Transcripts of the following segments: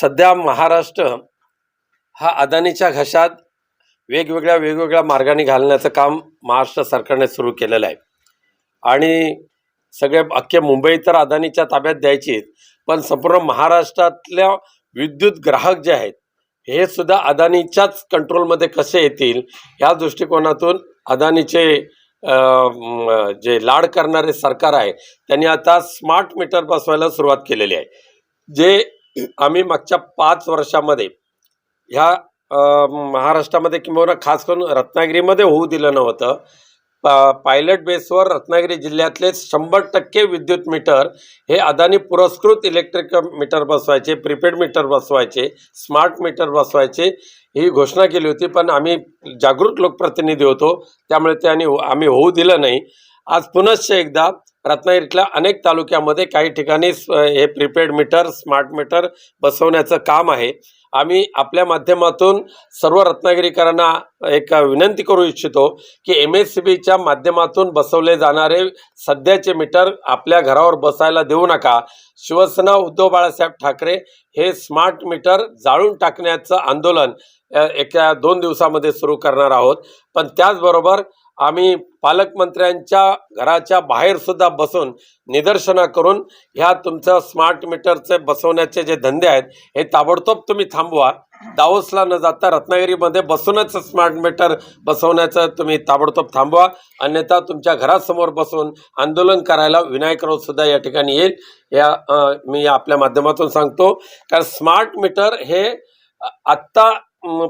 सध्या महाराष्ट्र हा अदानीच्या घशात वेगवेगळ्या वेगवेगळ्या मार्गाने घालण्याचं काम महाराष्ट्र सरकारने सुरू केलेलं आहे. आणि सगळे अख्खे मुंबई तर अदानीच्या ताब्यात द्यायची पण संपूर्ण महाराष्ट्रातल्या विद्युत ग्राहक जे आहेत हे सुद्धा अदानीच्याच कंट्रोलमध्ये कसे येतील या दृष्टिकोनातून अदानीचे जे लाड करणारे सरकार आहे त्यांनी आता स्मार्ट मीटर बसवायला सुरुवात केलेली आहे. जे आम्ही मागच्या पाच वर्षामध्ये ह्या महाराष्ट्रामध्ये किंवा खास करून रत्नागिरीमध्ये होऊ दिलं नव्हतं. पा पायलट बेसवर रत्नागिरी जिल्ह्यातले शंभर टक्के विद्युत मीटर हे अदानी पुरस्कृत इलेक्ट्रिक मीटर बसवायचे प्रीपेड मीटर बसवायचे स्मार्ट मीटर बसवायचे ही घोषणा केली होती. पण आम्ही जागृत लोकप्रतिनिधी होतो त्यामुळे त्याने आम्ही होऊ दिलं नाही. आज पुनश्च एकदा रत्नागिरीतल्या अनेक तालुक्यामध्ये काही ठिकाणी हे प्रीपेड मीटर स्मार्ट मीटर बसवण्याचं काम आहे. आम्ही आपल्या माध्यमातून सर्व रत्नागिरीकरांना एक विनंती करू इच्छितो की एम एस सी बीच्या माध्यमातून बसवले जाणारे सध्याचे मीटर आपल्या घरावर बसायला देऊ नका. शिवसेना उद्धव बाळासाहेब ठाकरे हे स्मार्ट मीटर जाळून टाकण्याचं आंदोलन एका दोन दिवसामध्ये सुरू करणार आहोत. पण त्याचबरोबर आम्ही पालकमंत्र्यांच्या घराच्या बाहेर सुद्धा बसून निदर्शनं करून ह्या तुमचं स्मार्ट मीटरचे बसवण्याचे जे धंदे आहेत हे ताबडतोब तुम्ही थांबवा. दावोसला न जाता रत्नागिरीमध्ये बसूनच स्मार्ट मीटर बसवण्याचं तुम्ही ताबडतोब थांबवा. अन्यथा तुमच्या घरासमोर बसून आंदोलन करायला विनायक राऊत सुद्धा या ठिकाणी येईल. या मी आपल्या माध्यमातून सांगतो. कारण स्मार्ट मीटर हे आत्ता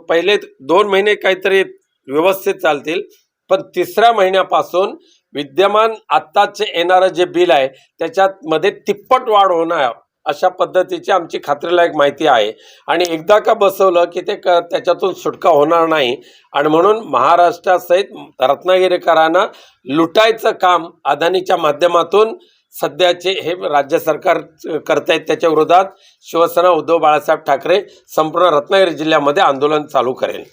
पहिले दोन महिने काहीतरी व्यवस्थित चालतील. पण तिसऱ्या महिन्यापासून विद्यमान आत्ताचे येणारं जे बिल आहे त्याच्यात मध्ये तिप्पट वाढ होणार अशा पद्धतीची आमची खात्रीलायक माहिती आहे. आणि एकदा का बसवलं की ते क त्याच्यातून सुटका होणार नाही. आणि म्हणून महाराष्ट्रासहित रत्नागिरीकरांना लुटायचं काम अदानीच्या माध्यमातून सध्याचे हे राज्य सरकार करतायत त्याच्या विरोधात शिवसेना उद्धव बाळासाहेब ठाकरे संपूर्ण रत्नागिरी जिल्ह्यामध्ये आंदोलन चालू करेल.